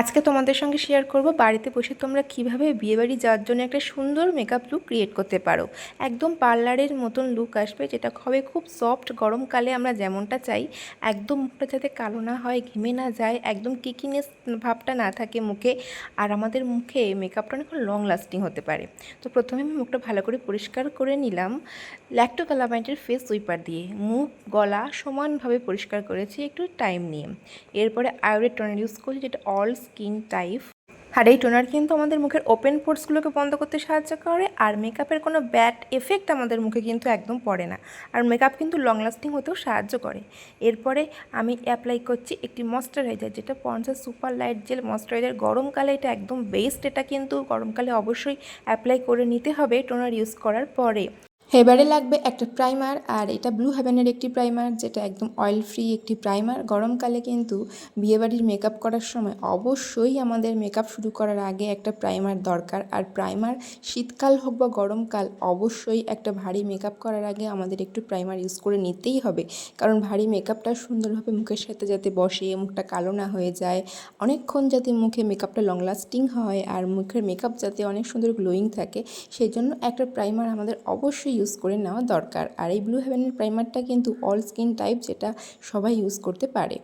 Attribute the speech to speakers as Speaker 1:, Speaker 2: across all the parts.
Speaker 1: আজকে তোমাদের সঙ্গে শেয়ার করব বাড়িতে বসে তোমরা কীভাবে বিয়েবাড়ি যাওয়ার জন্য একটা সুন্দর মেকআপ লুক ক্রিয়েট করতে পারো। একদম পার্লারের মতন লুক আসবে যেটা হবে খুব সফট গরমকালে আমরা যেমনটা চাই, একদম মুখটা যাতে কালো না হয়, ঘেমে না যায়, একদম কিকিনেস ভাবটা না থাকে মুখে, আর আমাদের মুখে মেকআপটা অনেক লং লাস্টিং হতে পারে। তো প্রথমে আমি মুখটা ভালো করে পরিষ্কার করে নিলাম। ল্যাক্টো কালামাইটের ফেস উইপার দিয়ে মুখ, গলা সমানভাবে পরিষ্কার করেছি, একটু টাইম নিয়ে। এরপরে আয়োরের টোনার ইউজ করছি, যেটা অল স্কিন টাইপ আর এই টোনার কিন্তু আমাদের মুখের ওপেন পোর্টসগুলোকে বন্ধ করতে সাহায্য করে, আর মেকআপের কোনো ব্যাড এফেক্ট আমাদের মুখে কিন্তু একদম পড়ে না। আর মেকআপ কিন্তু লং লাস্টিং হতেও সাহায্য করে। এরপরে আমি অ্যাপ্লাই করছি একটি ময়শ্চারাইজার, যেটা পঞ্চাশ সুপার লাইট জেল ময়শ্চারাইজার। গরমকালে এটা একদম বেস্ট এটা কিন্তু গরমকালে অবশ্যই অ্যাপ্লাই করে নিতে হবে টোনার ইউজ করার পরে। এবারে লাগবে একটা প্রাইমার আর এটা ব্লু হেভেনের একটি প্রাইমার যেটা একদম অয়েল ফ্রি একটি প্রাইমার গরমকালে কিন্তু বিয়েবাড়ির মেকআপ করার সময় অবশ্যই আমাদের মেকআপ শুরু করার আগে একটা প্রাইমার দরকার। আর প্রাইমার শীতকাল হোক বা গরমকাল, অবশ্যই একটা ভারী মেকআপ করার আগে আমাদের একটু প্রাইমার ইউজ করে নিতেই হবে। কারণ ভারী মেকআপটা সুন্দরভাবে মুখের সাথে যাতে বসে, মুখটা কালো না হয়ে যায়। অনেকক্ষণ যাতে মুখে মেকআপটা লং লাস্টিং হয়, আর মুখের মেকআপ যাতে অনেক সুন্দর গ্লোয়িং থাকে সেই জন্য একটা প্রাইমার আমাদের অবশ্যই ইউজ করে নেওয়া দরকার। আর এই ব্লু হেভেনের প্রাইমারটা কিন্তু অল স্কিন টাইপ যেটা সবাই ইউজ করতে পারে।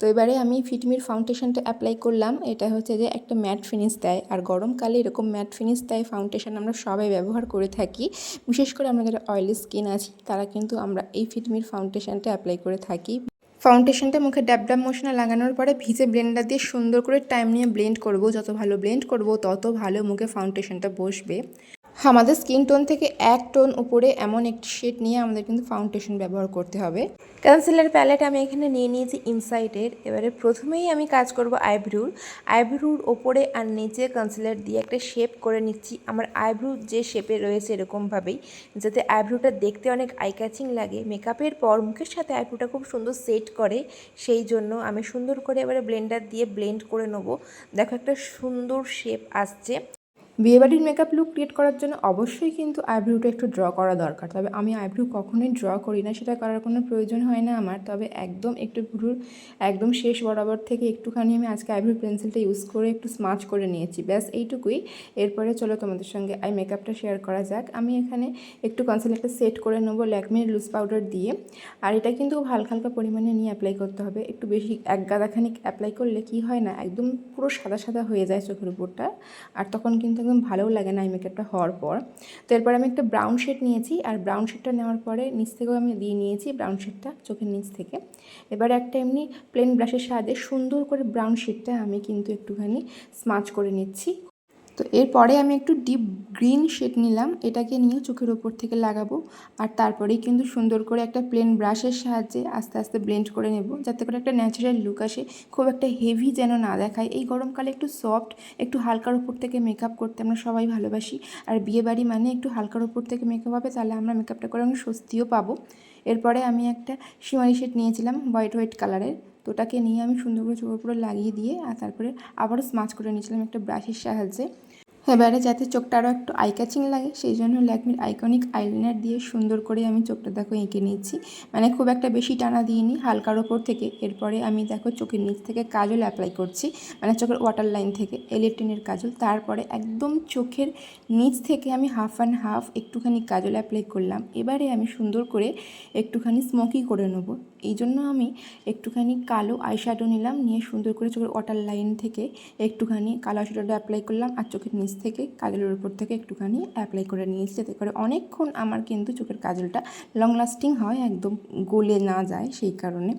Speaker 1: তো এবারে আমি ফিটমির ফাউন্ডেশনটা অ্যাপ্লাই করলাম। এটা হচ্ছে যে একটা ম্যাট ফিনিশ দেয়। আর গরমকালে এরকম ম্যাট ফিনিশ দেয় ফাউন্ডেশন আমরা সবাই ব্যবহার করে থাকি। বিশেষ করে আমরা যারা অয়েলি স্কিন আছি, তারা কিন্তু আমরা এই ফিটমির ফাউন্ডেশনটা অ্যাপ্লাই করে থাকি। ফাউন্ডেশনটা মুখে ড্যাব ড্যাব মোশনে লাগানোর পরে ভিজে ব্লেন্ডার দিয়ে সুন্দর করে টাইম নিয়ে ব্লেন্ড করব। যত ভালো ব্লেন্ড করব, তত ভালো মুখে ফাউন্ডেশনটা বসবে। আমাদের স্কিন টোন থেকে এক টোন উপরে এমন একটি শেড নিয়ে আমাদের কিন্তু ফাউন্ডেশন ব্যবহার করতে হবে। কনসিলার প্যালেট আমি এখানে নিয়ে নিয়েছি ইনসাইডের এবারে প্রথমেই আমি কাজ করব আইব্রুর আইব্রুর ওপরে আর নিচে কনসিলার দিয়ে একটা শেপ করে নিচ্ছি। আমার আইব্রু যে শেপে রয়েছে এরকমভাবেই, যাতে আইব্রুটা দেখতে অনেক আই ক্যাচিং লাগে। মেকআপের পর মুখের সাথে আইব্রুটা খুব সুন্দর সেট করে, সেই জন্য আমি সুন্দর করে এবারে ব্লেন্ডার দিয়ে ব্লেন্ড করে নেব। দেখো একটা সুন্দর শেপ আসছে। বিয়েবাড়ির মেকআপ লুক ক্রিয়েট করার জন্য অবশ্যই কিন্তু আইব্রুটা একটু ড্র করা দরকার। তবে আমি আইব্রু কখনোই ড্র করি না, সেটা করার কোনো প্রয়োজন হয় না আমার। তবে একদম একটু ভ্রুর একদম শেষ বরাবর থেকে একটুখানি আমি আজকে আইব্রু পেন্সিলটা ইউজ করে একটু স্মাচ করে নিয়েছি। ব্যাস, এইটুকুই। এরপরে চলো তোমাদের সঙ্গে আই মেকআপটা শেয়ার করা যাক। আমি এখানে একটু কনসিলারটা সেট করে নেব ল্যাকমির লুজ পাউডার দিয়ে। আর এটা কিন্তু হালকা হালকা পরিমাণে নিয়ে অ্যাপ্লাই করতে হবে। একটু বেশি, এক গাদাখানিক অ্যাপ্লাই করলে কি হয় না, একদম পুরো সাদা সাদা হয়ে যায় চোখের উপরটা। আর তখন কিন্তু একদম ভালোও লাগে না এই মেকআপটা হওয়ার পর। তো এরপর আমি একটা ব্রাউন শেড নিয়েছি আর ব্রাউন শেডটা নেওয়ার পরে নিচ থেকেও আমি দিয়ে নিয়েছি ব্রাউন শেডটা চোখের নিচ থেকে। এবার একটা এমনি প্লেন ব্রাশের সাহায্যে সুন্দর করে ব্রাউন শেডটা আমি কিন্তু একটুখানি স্মাচ করে নিচ্ছি। তো এরপরে আমি একটু ডিপ গ্রিন শেড নিলাম। এটাকে নিয়ে চোখের ওপর থেকে লাগাবো। আর তারপরেই কিন্তু সুন্দর করে একটা প্লেন ব্রাশের সাহায্যে আস্তে আস্তে ব্লেন্ড করে নেব। যাতে করে একটা ন্যাচারাল লুক আসে। খুব একটা হেভি যেন না দেখায়। এই গরমকালে একটু সফট একটু হালকার ওপর থেকে মেকআপ করতে আমরা সবাই ভালোবাসি। আর বিয়ে বাড়ি মানে একটু হালকার ওপর থেকে মেকআপ হবে, তাহলে আমরা মেকআপটা করে অনেক স্বস্তিও পাবো। এরপরে আমি একটা শিমারি শেড নিয়েছিলাম হোয়াইট হোয়াইট কালারের তো ওটাকে নিয়ে আমি সুন্দর করে চোখের উপরে লাগিয়ে দিয়ে, আর তারপরে আবারও স্মাচ করে নিয়েছিলাম একটা ব্রাশের সাহায্যে। এবারে যাতে চোখটা আরও একটু আই ক্যাচিং লাগে, সেই জন্য ল্যাকমির আইকনিক আইলাইনার দিয়ে সুন্দর করে আমি চোখটা দেখো এঁকে নিয়েছি। মানে খুব একটা বেশি টানা দিইনি, হালকার ওপর থেকে। এরপরে আমি দেখো চোখের নিচ থেকে কাজল অ্যাপ্লাই করছি মানে চোখের ওয়াটার লাইন থেকে এলিপটিনের কাজল। তারপরে একদম চোখের নিচ থেকে আমি হাফ অ্যান্ড হাফ একটুখানি কাজল অ্যাপ্লাই করলাম। এবারে আমি সুন্দর করে একটুখানি স্মোকি করে নেব। এই জন্য আমি একটুখানি কালো আইশ্যাডো নিলাম, নিয়ে সুন্দর করে চোখের ওয়াটার লাইন থেকে একটুখানি কালো আইশ্যাডোটা অ্যাপ্লাই করলাম আর চোখের নিচ থেকে কাজলের উপর থেকে একটুখানি অ্যাপ্লাই করে নিয়েছি, যাতে করে অনেকক্ষণ আমার কিন্তু চোখের কাজলটা লং লাস্টিং হয়, একদম গলে না যায় সেই কারণে।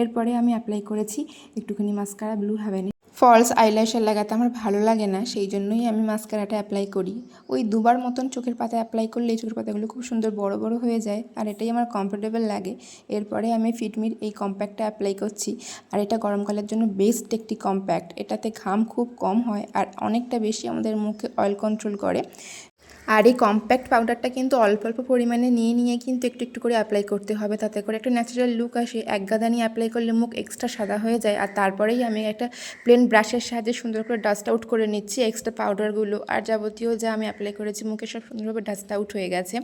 Speaker 1: এরপরে আমি অ্যাপ্লাই করেছি একটুখানি মাস্কারা ব্লু হ্যাভেনে ফলস আইল্যাশার লাগাতে আমার ভালো লাগে না, সেই জন্যই আমি মাস্কারাটা অ্যাপ্লাই করি। ওই দুবার মতন চোখের পাতা অ্যাপ্লাই করলে চোখের পাতাগুলো খুব সুন্দর বড় বড় হয়ে যায়, আর এটাই আমার কমফোর্টেবল লাগে। এরপরে আমি ফিটমির এই কম্প্যাক্টটা অ্যাপ্লাই করছি, আর এটা গরমকালের জন্য বেস্ট একটি কম্প্যাক্ট এটাতে ঘাম খুব কম হয়, আর অনেকটা বেশি আমাদের মুখে অয়েল কন্ট্রোল করে। আর এই কম্প্যাক্ট পাউডারটা কিন্তু অল্প অল্প পরিমাণে নিয়ে নিয়ে কিন্তু একটু একটু করে অ্যাপ্লাই করতে হবে। তাতে করে একটা ন্যাচারাল লুক আসে, এক গাদা নিয়ে অ্যাপ্লাই করলে মুখ এক্সট্রা সাদা হয়ে যায়। আর তারপরেই আমি একটা প্লেন ব্রাশের সাহায্যে সুন্দর করে ডাস্ট আউট করে নিচ্ছি এক্সট্রা পাউডারগুলো আর যাবতীয় যা আমি অ্যাপ্লাই করেছি মুখে সব সুন্দরভাবে ডাস্ট আউট হয়ে গেছে।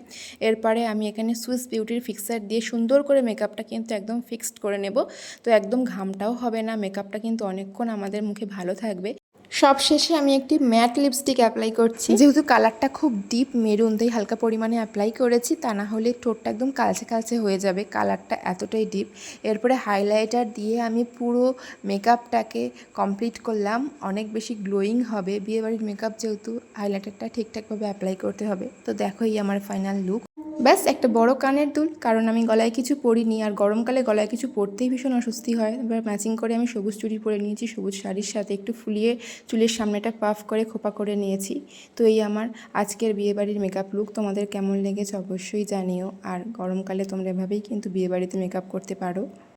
Speaker 1: এরপরে আমি এখানে সুইস বিউটির ফিক্সার দিয়ে সুন্দর করে মেকআপটা কিন্তু একদম ফিক্সড করে নেব। তো একদম ঘামটাও হবে না মেকআপটা কিন্তু অনেকক্ষণ আমাদের মুখে ভালো থাকবে। সব শেষে আমি একটি ম্যাট লিপস্টিক অ্যাপ্লাই করছি। যেহেতু কালারটা খুব ডিপ মেরুন তাই হালকা পরিমাণে অ্যাপ্লাই করেছি। তা না হলে ঠোঁটটা একদম কালচে কালচে হয়ে যাবে, কালারটা এতটাই ডিপ এরপরে হাইলাইটার দিয়ে আমি পুরো মেকআপটাকে কমপ্লিট করলাম। অনেক বেশি গ্লোয়িং হবে। বিয়েবাড়ির মেকআপ যেহেতু হাইলাইটারটা ঠিকঠাকভাবে অ্যাপ্লাই করতে হবে। তো দেখোই আমার ফাইনাল লুক ব্যাস, একটা বড় কানের দুল। কারণ আমি গলায় কিছু পরিনি, আর গরমকালে গলায় কিছু পরতেই ভীষণ অস্বস্তি হয়। এবার ম্যাচিং করে আমি সবুজ চুড়ি পরে নিয়েছি, সবুজ শাড়ির সাথে একটু ফুলিয়ে চুলের সামনেটা পাফ করে, খোপা করে নিয়েছি। তো এই আমার আজকের বিয়েবাড়ির মেকআপ লুক তোমাদের কেমন লেগেছে অবশ্যই জানিও। আর গরমকালে তোমরা এভাবেই কিন্তু বিয়েবাড়িতে মেকআপ করতে পারো।